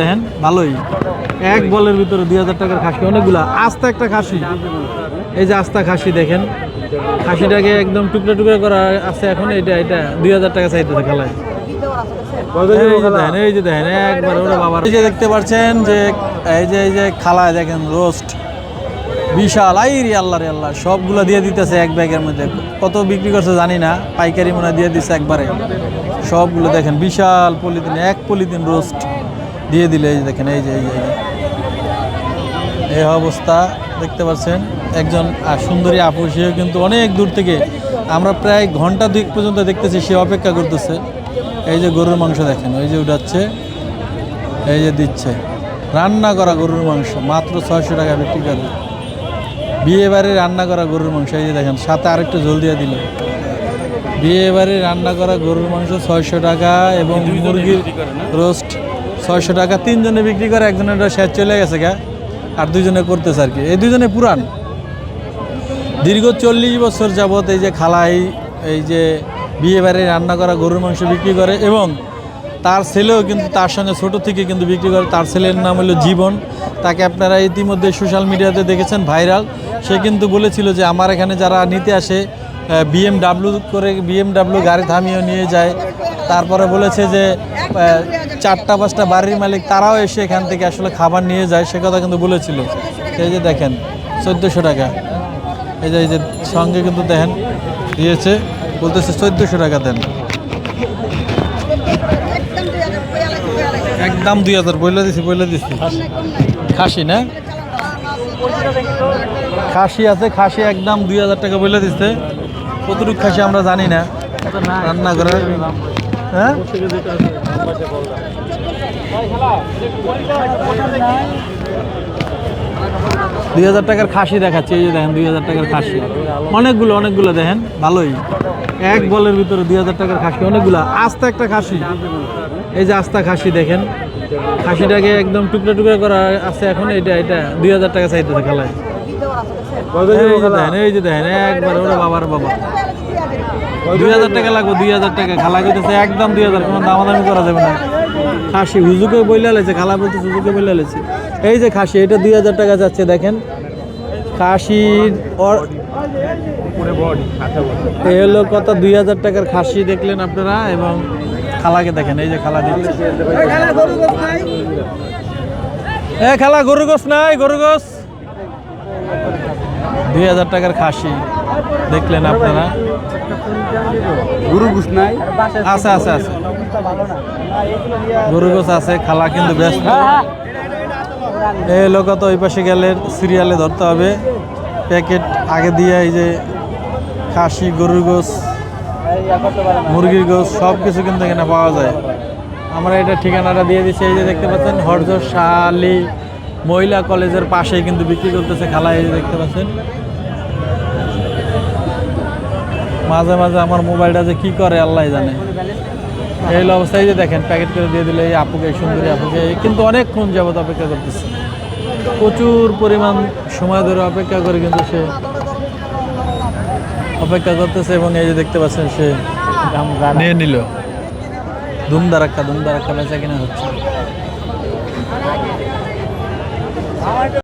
দেখেন ভালোই। এক বলের ভিতরে দুই হাজার টাকার খাসি অনেকগুলা। আস্তা একটা খাসি। এই যে আস্তা খাসি দেখেন খাসিটাকে একদম টুকরা টুকরা করা আছে এখন এটা এটা দুই হাজার টাকা চাইতেছে খেলায়। এই যে দেখেন এই যে একবার ওরা বাবার এই যে দেখতে পাচ্ছেন যে এই যে এই যে খালায় দেখেন রোস্ট। বিশাল আই রে আল্লাহ রে আল্লাহ সবগুলো দিয়ে দিতেছে এক ব্যাগের মধ্যে। কত বিক্রি করছে জানি না পাইকারি মনে দিয়ে দিচ্ছে একবারে। সবগুলো দেখেন বিশাল পলিথিন এক পলিথিন রোস্ট। দিয়ে দিলে এই যে দেখেন এই যে এই যে এই অবস্থা দেখতে পাচ্ছেন? একজন সুন্দরী আপু সেও কিন্তু অনেক দূর থেকে আমরা প্রায় ঘণ্টা দুই পর্যন্ত দেখতেছি সে অপেক্ষা করতেছে। এই যে গরুর মাংস দেখেন ওই যে উঠাচ্ছে এই যে দিচ্ছে। রান্না করা গরুর মাংস মাত্র ছয়শো টাকা বিক্রি করে। বিয়ে বাড়ি রান্না করা গরুর মাংস এই যে দেখেন সাথে আরেকটু জল দিয়ে দিল। বিয়ে বাড়ি রান্না করা গরুর মাংস ছয়শো টাকা এবং মুরগির রোস্ট ছয়শো টাকা, তিনজনে বিক্রি করে একজনের শেষ চলে গেছে গা, আর দুজনে করতেছে আর কি। এই দুজনে পুরান। দীর্ঘ চল্লিশ বছর যাবৎ এই যে খালাই, এই যে বিয়ে বাড়ি রান্না করা, গরুর মাংস বিক্রি করে এবং তার ছেলেও কিন্তু তার সঙ্গে ছোট থেকে কিন্তু বিক্রি করে। তার ছেলের নাম হলো জীবন। তাকে আপনারা ইতিমধ্যে সোশ্যাল মিডিয়াতে দেখেছেন, ভাইরাল। সে কিন্তু বলেছিল যে, আমার এখানে যারা নিতে আসে বিএমডাব্লিউ করে বিএমডাব্লিউ গাড়ি থামিয়ে নিয়ে যায় তারপরে বলেছে যে চারটা, পাঁচটা বাড়ির মালিক তারাও এসে এখান থেকে আসলে খাবার নিয়ে যায়, সে কথা কিন্তু বলেছিল। এই যে দেখেন, চোদ্দোশো টাকা। এই যে এই যে সঙ্গে কিন্তু দেখেন, দিয়েছে, বলতেছে চোদ্দোশো টাকা দেন। একদম দুই হাজার, বইলে দিছি বইলে দিছি। খাসি না? খাসি আছে, খাসি একদম দুই হাজার টাকা বইলে দিচ্ছে কতটুকু খাসি আমরা জানি না। রান্না করে হ্যাঁ? দুই হাজার টাকার খাসি দেখাচ্ছে, এই যে দেখেন, দুই হাজার টাকার খাসি। অনেকগুলো অনেকগুলো দেখেন, ভালোই। এক বলের ভিতরে দুই হাজার টাকার খাসি, অনেকগুলো। আস্তা একটা খাসি। এই যে আস্তা খাসি দেখেন। খাসিটাকে একদম টুকরা টুকরা করা আছে এখন, এটা এটা দুই হাজার টাকা চাইতেছে খেলায়। এই যে দেখেন এই যে দেখেন একবার ওরা বাবার বাবা। দুই হাজার টাকা লাগবে দুই হাজার টাকা। খালা করতেছে একদম দুই হাজার কোনো দামাদামি করা যাবে না। খাসি হুজুকে বইলে লেছে খালা বলতে হুজুকে বইলে লেছে। এই যে খাসি এটা দুই হাজার টাকা যাচ্ছে দেখেন। খাসির অর- হলো কত দুই হাজার টাকার খাসি দেখলেন আপনারা এবং খালাকে দেখেন এই যে খালা দিচ্ছে। এ খালা গরু গোস নাই গরু গোস দুই হাজার টাকার খাসি দেখলেন আপনারা। গরু গুছ নাই? আছে আছে আছে। গরু গোছ আছে খালা কিন্তু ব্যস্ত। এই লোক তো ওই পাশে গেলে সিরিয়ালে ধরতে হবে। প্যাকেট আগে দিয়ে এই যে খাসি গরুর গোছ মুরগির গোছ সব কিছু কিন্তু এখানে পাওয়া যায়। আমরা এটা ঠিকানাটা দিয়ে দিচ্ছি এই যে দেখতে পাচ্ছেন হরজ শালি মহিলা কলেজের পাশেই কিন্তু বিক্রি করতেছে খালা এই যে দেখতে পাচ্ছেন। মাঝে মাঝে আমার মোবাইলটা যে কি করে আল্লাহ জানে। এই অবস্থায় যে দেখেন প্যাকেট করে দিয়ে দিলে এই আপুকে সুন্দরী আপুকে। কিন্তু অনেকক্ষণ যাবত অপেক্ষা করতেছে। প্রচুর পরিমাণ সময় ধরে অপেক্ষা করে কিন্তু সে অপেক্ষা করতেছে এবং এই যে দেখতে পাচ্ছেন সে নিয়ে নিল। ধুমধারাক্কা ধুমধারাক্কা বেচা কিনা হচ্ছে।